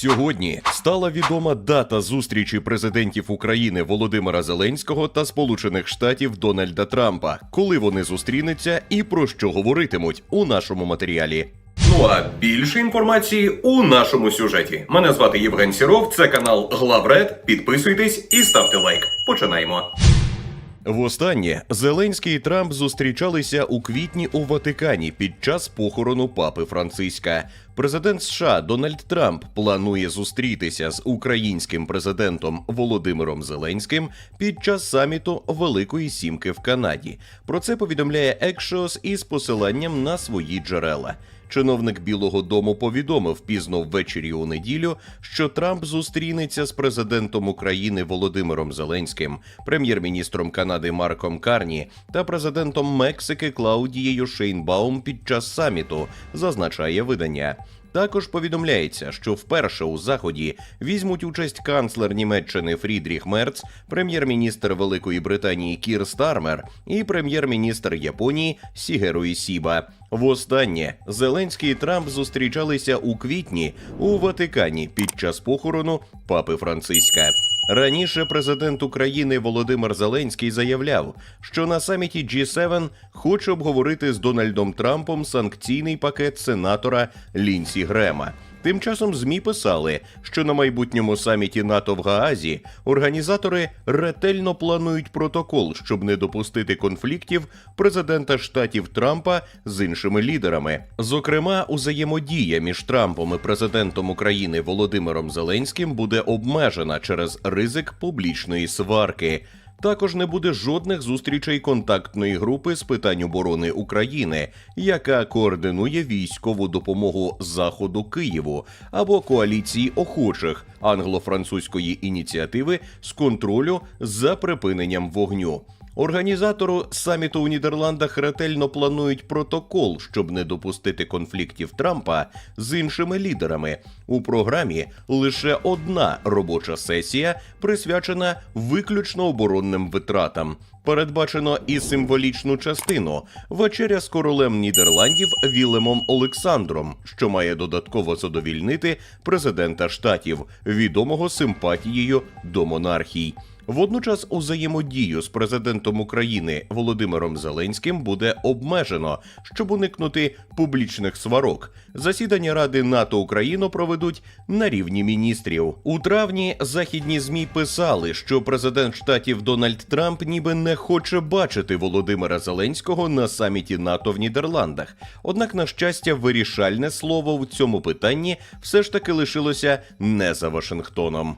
Сьогодні стала відома дата зустрічі президентів України Володимира Зеленського та Сполучених Штатів Дональда Трампа, коли вони зустрінуться і про що говоритимуть у нашому матеріалі. Ну а більше інформації у нашому сюжеті. Мене звати Євген Сіров. Це канал Главред. Підписуйтесь і ставте лайк. Починаємо. Востаннє Зеленський і Трамп зустрічалися у квітні у Ватикані під час похорону папи Франциска. Президент США Дональд Трамп планує зустрітися з українським президентом Володимиром Зеленським під час саміту Великої Сімки в Канаді. Про це повідомляє Axios із посиланням на свої джерела. Чиновник Білого Дому повідомив пізно ввечері у неділю, що Трамп зустрінеться з президентом України Володимиром Зеленським, прем'єр-міністром Канади Марком Карні та президентом Мексики Клаудією Шейнбаум під час саміту, зазначає видання. Також повідомляється, що вперше у заході візьмуть участь канцлер Німеччини Фрідріх Мерц, прем'єр-міністр Великої Британії Кір Стармер і прем'єр-міністр Японії Сігеру Ісіба. Востаннє Зеленський і Трамп зустрічалися у квітні у Ватикані під час похорону папи Франциска. Раніше президент України Володимир Зеленський заявляв, що на саміті G7 хоче обговорити з Дональдом Трампом санкційний пакет сенатора Лінсі Грема. Тим часом ЗМІ писали, що на майбутньому саміті НАТО в Гаазі організатори ретельно планують протокол, щоб не допустити конфліктів президента штатів Трампа з іншими лідерами. Зокрема, узаємодія між Трампом і президентом України Володимиром Зеленським буде обмежена через ризик публічної сварки. Також не буде жодних зустрічей контактної групи з питань оборони України, яка координує військову допомогу Заходу Києву або коаліції охочих англо-французької ініціативи з контролю за припиненням вогню. Організатору саміту у Нідерландах ретельно планують протокол, щоб не допустити конфліктів Трампа з іншими лідерами. У програмі лише одна робоча сесія, присвячена виключно оборонним витратам. Передбачено і символічну частину вечеря з королем Нідерландів Вілемом Олександром, що має додатково задовільнити президента штатів, відомого симпатією до монархій. Водночас взаємодію з президентом України Володимиром Зеленським буде обмежено, щоб уникнути публічних сварок. Засідання Ради НАТО Україну проведуть на рівні міністрів. У травні західні змі писали, що президент штатів Дональд Трамп ніби не хоче бачити Володимира Зеленського на саміті НАТО в Нідерландах. Однак, на щастя, вирішальне слово в цьому питанні все ж таки лишилося не за Вашингтоном.